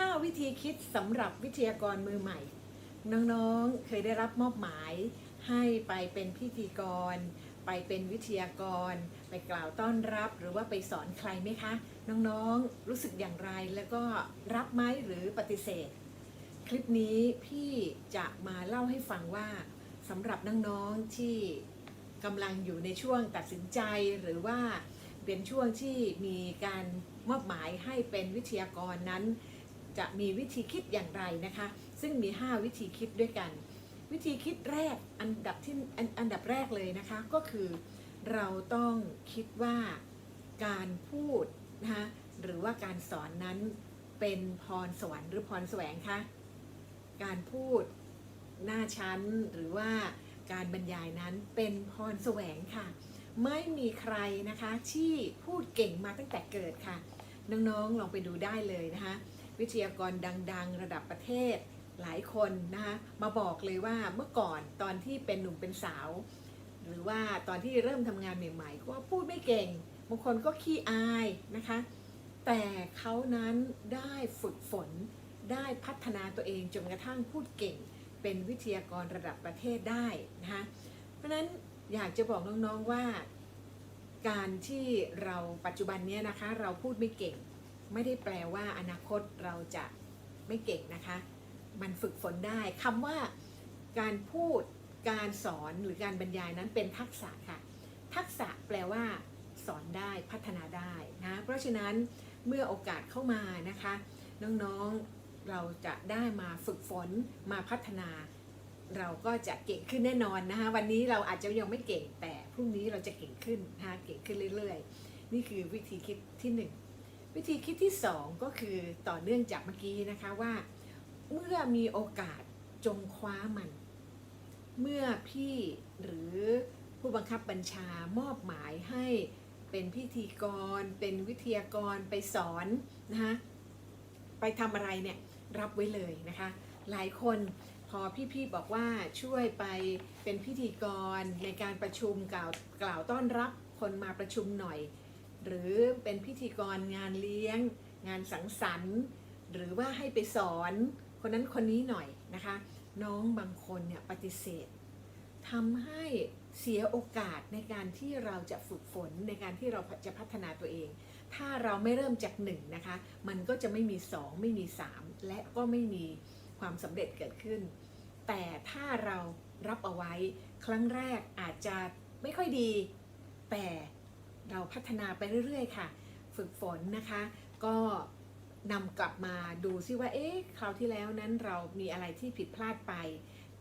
5 วิธีคิดสำหรับวิทยากรมือใหม่ น้องๆ เคยได้รับมอบหมายให้ไปเป็นพิธีกร ไปเป็นวิทยากร ไปกล่าวต้อนรับ หรือว่าไปสอนใครไหมคะ น้องๆ รู้สึกอย่างไรแล้วก็รับไหมหรือปฏิเสธ คลิปนี้พี่จะมาเล่าให้ฟังว่าสำหรับน้องๆ ที่กำลังอยู่ในช่วงตัดสินใจหรือว่าเป็นช่วงที่มีการมอบหมายให้เป็นวิทยากรนั้น จะมีวิธีคิดอย่างไรนะคะ ซึ่งมี 5 วิธีคิดด้วยกัน วิธีคิดแรกอันดับที่อันดับแรกเลยนะคะก็คือ เราต้องคิดว่าการพูดนะคะหรือว่าการสอนนั้นเป็นพรสวรรค์หรือพรแสวงคะการพูดหน้าชั้นหรือว่าการบรรยายนั้นเป็นพรแสวงค่ะ ไม่มีใครนะคะที่พูดเก่งมาตั้งแต่เกิดค่ะ น้องๆลองไปดูได้เลยนะคะ วิทยากรดัง ๆ ระดับประเทศหลายคนนะคะมาบอกเลยว่าเมื่อก่อนตอนที่เป็นหนุ่มเป็นสาว หรือว่าตอนที่เริ่มทำงานใหม่ๆ ก็พูดไม่เก่งบางคนก็ขี้อายนะคะ แต่เขานั้นได้ฝึกฝนได้พัฒนาตัวเองจนกระทั่งพูดเก่ง เป็นวิทยากรระดับประเทศได้นะคะเพราะนั้นอยากจะบอกน้องๆว่า การที่เราปัจจุบันนี้นะคะ เราพูดไม่เก่ง ไม่ได้แปลว่าอนาคตเราจะไม่เก่งนะคะ มันฝึกฝนได้คำว่าการพูดการสอนหรือการบรรยายนั้นเป็นทักษะค่ะ ทักษะแปลว่า สอนได้พัฒนาได้นะเพราะฉะนั้นเมื่อโอกาสเข้ามานะคะ น้องๆเราจะได้มาฝึกฝนมาพัฒนา เราก็จะเก่งขึ้นแน่นอนนะคะวันนี้เราอาจจะยังไม่เก่งแต่พรุ่งนี้เราจะเก่งขึ้นนะคะเก่งขึ้นเรื่อย ๆ นี่คือวิธีคิดที่หนึ่ง วิธีคิดที่ 2 ก็คือต่อเนื่องจากเมื่อกี้นะคะว่า เมื่อมีโอกาสจงคว้ามัน เมื่อพี่หรือผู้บังคับบัญชามอบหมายให้เป็นพิธีกร เป็นวิทยากรไปสอนนะคะไปทำอะไรเนี่ยรับไว้เลยนะคะ หลายคนพอพี่ๆบอกว่าช่วยไปเป็นพิธีกรในการประชุมกล่าวกล่าวต้อนรับคนมาประชุมหน่อย หรือเป็นพิธีกรงานเลี้ยง งานสังสรรค์ หรือว่าให้ไปสอนคนนั้นคนนี้หน่อยนะคะ น้องบางคนเนี่ยปฏิเสธทำให้เสียโอกาสในการที่เราจะฝึกฝนในการที่เราจะพัฒนาตัวเอง ถ้าเราไม่เริ่มจากหนึ่งนะคะ มันก็จะไม่มีสองไม่มีสามและก็ไม่มีความสำเร็จเกิดขึ้น แต่ถ้าเรารับเอาไว้ครั้งแรกอาจจะไม่ค่อยดี แต่ เราพัฒนาไปเรื่อยๆ ค่ะ ฝึกฝนนะคะ ก็นำกลับมาดูซิว่าเอ๊ะคราวที่แล้วนั้นเรามีอะไรที่ผิดพลาดไป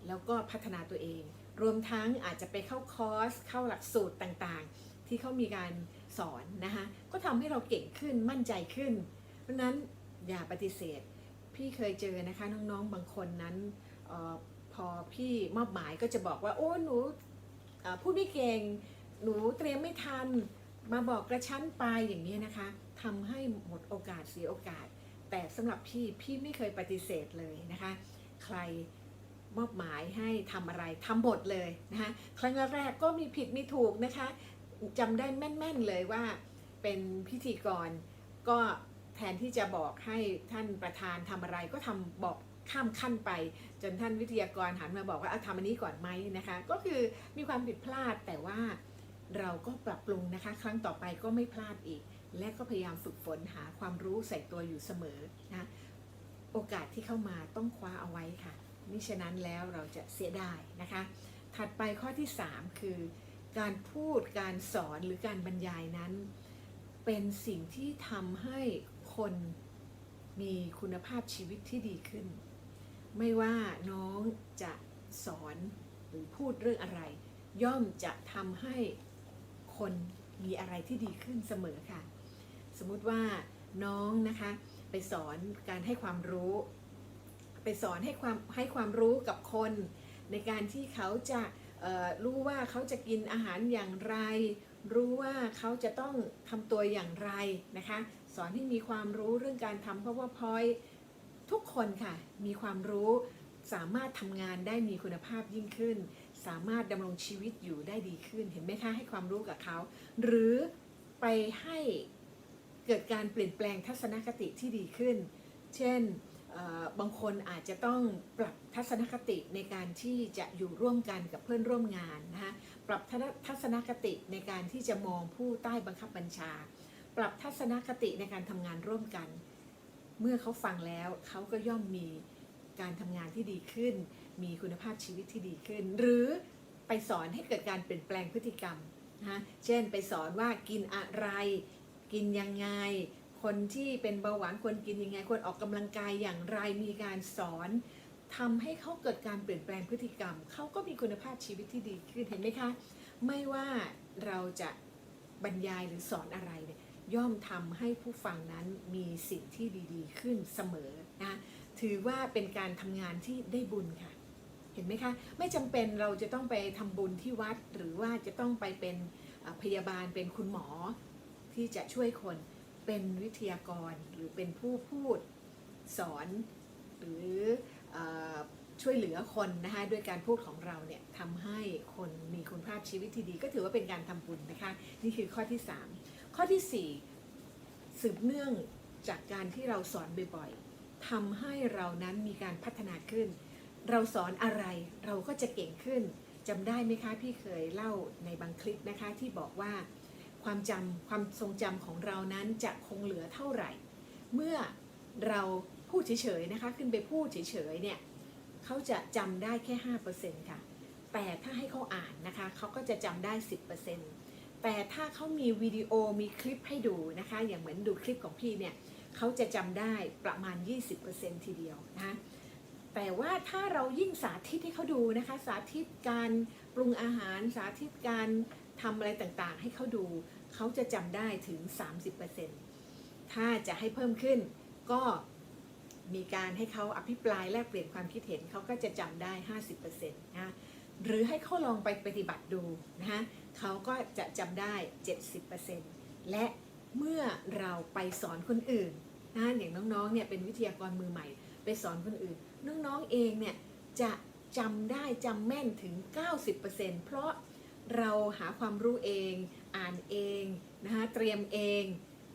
แล้วก็พัฒนาตัวเอง รวมทั้งอาจจะไปเข้าคอร์ส เข้าหลักสูตรต่างๆ ที่เขามีการสอนนะคะก็ทำให้เราเก่งขึ้นมั่นใจขึ้น เพราะนั้นอย่าปฏิเสธ พี่เคยเจอนะคะน้องๆบางคนนั้นออพอพี่มอบหมายก็จะบอกว่าโอ้หนูพูดไม่เก่ง หนูเตรียมไม่ทัน มาบอกกระชั้นไปอย่างนี้นะคะทำให้หมดโอกาสเสียโอกาส แต่สำหรับพี่พี่ไม่เคยปฏิเสธเลยนะคะ ใครมอบหมายให้ทำอะไรทำหมดเลยนะคะครั้งแรกก็มีผิดมีถูกนะคะจำได้แม่นๆเลยว่าเป็นพิธีกรก็แทนที่จะบอกให้ท่านประธานทำอะไรก็ทำบอกข้ามขั้นไป จนท่านวิทยากรหันมาบอกว่าเอาทำอันนี้ก่อนไหมนะคะ ก็คือมีความผิดพลาดแต่ว่า เราก็ปรับปรุงนะคะ ครั้งต่อไปก็ไม่พลาดอีก และก็พยายามฝึกฝนหาความรู้ใส่ตัวอยู่เสมอนะโอกาสที่เข้ามาต้องคว้าเอาไว้ค่ะมิฉะนั้นแล้วเราจะเสียดายนะคะ ถัดไปข้อที่ 3 คือ การพูดการสอนหรือการบรรยายนั้น เป็นสิ่งที่ทำให้คนมีคุณภาพชีวิตที่ดีขึ้น ไม่ว่าน้องจะสอนหรือพูดเรื่องอะไร ย่อมจะทำให้ คนมีอะไรที่ดีขึ้นเสมอค่ะ สมมุติว่าน้องนะคะ ไปสอนการให้ความรู้ ไปสอนให้ความให้ความรู้กับคน ในการที่เขาจะรู้ว่าเขาจะกินอาหารอย่างไร รู้ว่าเขาจะต้องทำตัวอย่างไรนะคะ สอนให้มีความรู้เรื่องการทำ powerpoint ทุกคนค่ะ มีความรู้สามารถทำงานได้มีคุณภาพยิ่งขึ้น สามารถดำรงชีวิตอยู่ได้ดีขึ้น เห็นไหมคะให้ความรู้กับเขา หรือไปให้เกิดการเปลี่ยนแปลงทัศนคติที่ดีขึ้น เช่นบางคนอาจจะต้องปรับทัศนคติในการที่จะอยู่ร่วมกันกับเพื่อนร่วมงานนะคะปรับทัศนคติในการที่จะมองผู้ใต้บังคับบัญชา ปรับทัศนคติในการทำงานร่วมกัน เมื่อเขาฟังแล้วเขาก็ย่อมมีการทำงานที่ดีขึ้น มีคุณภาพชีวิตที่ดีขึ้น หรือไปสอนให้เกิดการเปลี่ยนแปลงพฤติกรรมนะคะเช่นไปสอนว่ากินอะไร กินยังไง คนที่เป็นเบาหวานควรกินยังไงควรออกกำลังกายอย่างไรมีการสอนทำให้เขาเกิดการเปลี่ยนแปลงพฤติกรรม เขาก็มีคุณภาพชีวิตที่ดีขึ้นเห็นไหมคะ ไม่ว่าเราจะบรรยายหรือสอนอะไรเนี่ยย่อมทำให้ผู้ฟังนั้นมีสิ่งที่ดี ๆ ขึ้นเสมอนะถือว่าเป็นการทำงานที่ได้บุญค่ะ เห็นไหมคะ ไม่จำเป็นเราจะต้องไปทำบุญที่วัด หรือว่าจะต้องไปเป็นพยาบาลเป็นคุณหมอที่จะช่วยคนเป็นวิทยากรหรือเป็นผู้พูดสอนหรืออช่วยเหลือคนนะคะด้วยการพูดของเราเนี่ยทำให้คนมีคุณภาพชีวิตที่ดี ก็ถือว่าเป็นการทำบุญนะคะ นี่คือข้อที่ 3 ข้อทีสี่4 สืบเนื่องจากการที่เราสอนบ่อยๆทำให้เรานั้นมีการพัฒนาขึ้น เราสอนอะไรเราก็จะเก่งขึ้นจำได้ไหมคะพี่เคยเล่าในบางคลิปนะคะที่บอกว่า ความจำความทรงจำของเรานั้นจะคงเหลือเท่าไหร่ เมื่อเราพูดเฉยๆนะคะ ขึ้นไปพูดเฉยๆเนี่ยเขาจะจำได้แค่ 5%ค่ะ แต่ถ้าให้เขาอ่านนะคะเขาก็จะจำได้ 10%แต่ถ้าเขามีวิดีโอมีคลิปให้ดูนะคะ อย่างเหมือนดูคลิปของพี่เนี่ยเขาจะจำได้ประมาณ 20%ทีเดียวนะคะ แต่ว่าถ้าเรายิ่งสาธิตให้เขาดูนะคะ สาธิตการปรุงอาหารสาธิตการทำอะไรต่างๆ ให้เขาดู เขาจะจำได้ถึง 30%ถ้าจะให้เพิ่มขึ้นก็มีการให้เขาอภิปรายแลกเปลี่ยนความคิดเห็นเขาก็จะจำได้ 50%นะหรือให้เขาลองไปปฏิบัติดูนะคะเขาก็จะจำได้ 70%และเมื่อเราไปสอนคนอื่นนะอย่างน้องๆเนี่ยเป็นวิทยากรมือใหม่ ไปสอนคนอื่น น้องๆเองเนี่ยจะจำได้จำแม่นถึง 90%เพราะเราหาความรู้เอง อ่านเองนะคะเตรียมเอง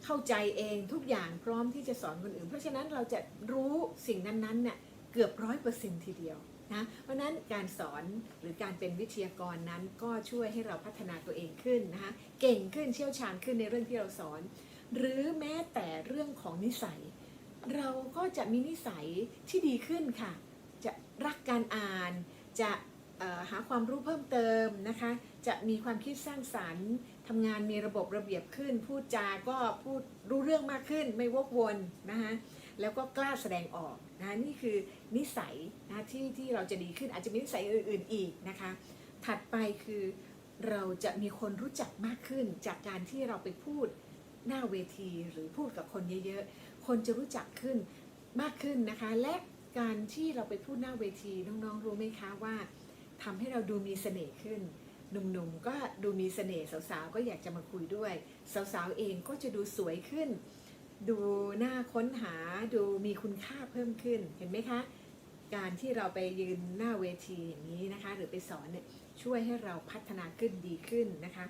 เข้าใจเองทุกอย่างพร้อมที่จะสอนคนอื่น เพราะฉะนั้นเราจะรู้สิ่งนั้นๆเนี่ยเกือบร้อยเปอร์เซ็นทีเดียวนะเพราะฉะนั้นการสอนหรือการเป็นวิทยากรนั้นก็ช่วยให้เราพัฒนาตัวเองขึ้นนะคะเก่งขึ้นเชี่ยวชาญขึ้นในเรื่องที่เราสอน หรือแม้แต่เรื่องของนิสัย เราก็จะมีนิสัยที่ดีขึ้นค่ะ จะรักการอ่าน จะหาความรู้เพิ่มเติมนะคะ จะมีความคิดสร้างสารรค์ทำงานมีระบบระเบียบขึ้น พูดจาก็พูดรู้เรื่องมากขึ้น ไม่วกวนนะคะแล้วก็กล้าแสดงออกนะนี่คือนิสัยนะที่ที่เราจะดีขึ้นอาจจะมีนิสัยอื่น ๆอีกนะคะ ถัดไปคือเราจะมีคนรู้จักมากขึ้นจากการที่เราไปพูดหน้าเวทีหรือพูดกับคนเยอะๆ คนจะรู้จักขึ้นมากขึ้นนะคะ และการที่เราไปพูดหน้าเวทีน้องๆรู้ไหมคะว่าทำให้เราดูมีเสน่ห์ขึ้นหนุ่มๆก็ดูมีเสน่ห์สาวๆก็อยากจะมาคุยด้วย สาวๆเองก็จะดูสวยขึ้น ดูหน่าค้นหาดูมีคุณค่าเพิ่มขึ้นเห็นไหมคะ การที่เราไปยืนหน้าเวทีอย่างนี้นะคะ หรือไปสอนเนี่ยช่วยให้เราพัฒนาขึ้นดีขึ้นนะคะ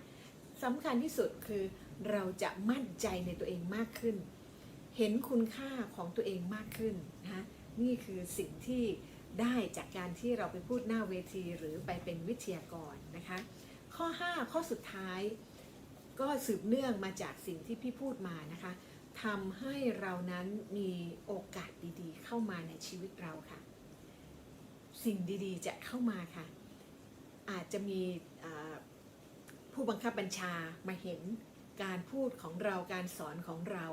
สำคัญที่สุดคือเราจะมั่นใจในตัวเองมากขึ้น เห็นคุณค่าของตัวเองมากขึ้นนะนี่คือสิ่งที่ได้จากการที่เราไปพูดหน้าเวทีหรือไปเป็นวิทยากรนะคะ ข้อ 5 ข้อสุดท้าย ก็สืบเนื่องมาจากสิ่งที่พี่พูดมานะคะทำให้เรานั้นมีโอกาสดีๆ เข้ามาในชีวิตเราค่ะ สิ่งดีๆจะเข้ามาค่ะ อาจจะมีผู้บังคับบัญชามาเห็นการพูดของเราการสอนของเรา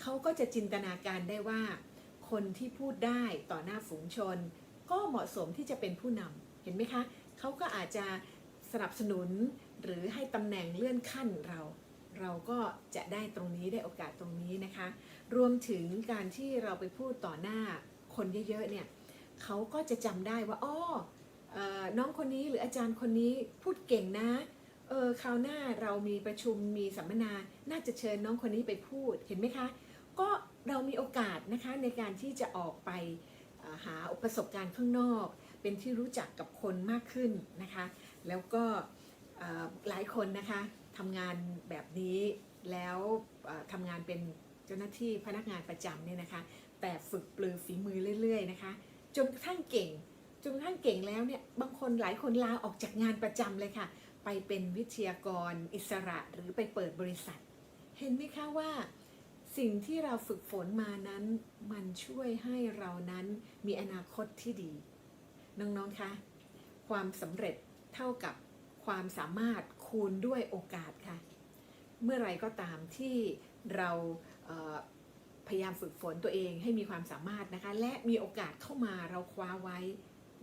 เขาก็จะจินตนาการได้ว่า คนที่พูดได้ต่อหน้าฝูงชน ก็เหมาะสมที่จะเป็นผู้นำเห็นไหมคะเขาก็อาจจะสนับสนุนหรือให้ตำแหน่งเลื่อนขั้นเรา เราก็จะได้ตรงนี้ได้โอกาสตรงนี้นะคะ รวมถึงการที่เราไปพูดต่อหน้าคนเยอะๆเนี่ยเขาก็จะจำได้ว่าอ้ออน้องคนนี้หรืออาจารย์คนนี้พูดเก่งนะเออคราวหน้าเรามีประชุมมีสัมมนา น่าจะเชิญน้องคนนี้ไปพูด เห็นไหมคะ ก็เรามีโอกาสนะคะในการที่จะออกไปหาประสบการณ์ข้างนอก เป็นที่รู้จักกับคนมากขึ้นนะคะ แล้วก็หลายคนนะคะทำงานแบบนี้แล้วทำงานเป็นเจ้าหน้าที่พนักงานประจำเนี่ยนะคะ แต่ฝึกปลือฝีมือเรื่อย ๆ นะคะ จนกระทั่งเก่งจนกระทั่งเก่งแล้วเนี่ยบางคนหลายคนลาออกจากงานประจำเลยค่ะ ไปเป็นวิทยากรอิสระหรือไปเปิดบริษัท เห็นไหมคะว่า สิ่งที่เราฝึกฝนมานั้น มันช่วยให้เรานั้นมีอนาคตที่ดี น้องๆ คะ ความสำเร็จเท่ากับความสามารถคูณด้วยโอกาสค่ะ เมื่อไรก็ตามที่เราเพยายามฝึกฝนตัวเองให้มีความสามารถนะคะ และมีโอกาสเข้ามาเราคว้าไว้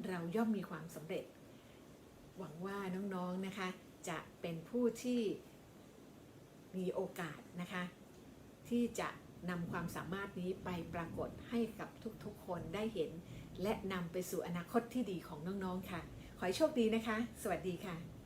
เราย่อมมีความสำเร็จ หวังว่าน้องๆนะคะ จะเป็นผู้ที่มีโอกาสนะคะ ที่จะนำความสามารถนี้ไปปรากฏให้กับทุกๆ คนได้เห็น และนำไปสู่อนาคตที่ดีของน้องๆค่ะ ขอให้โชคดีนะคะ สวัสดีค่ะ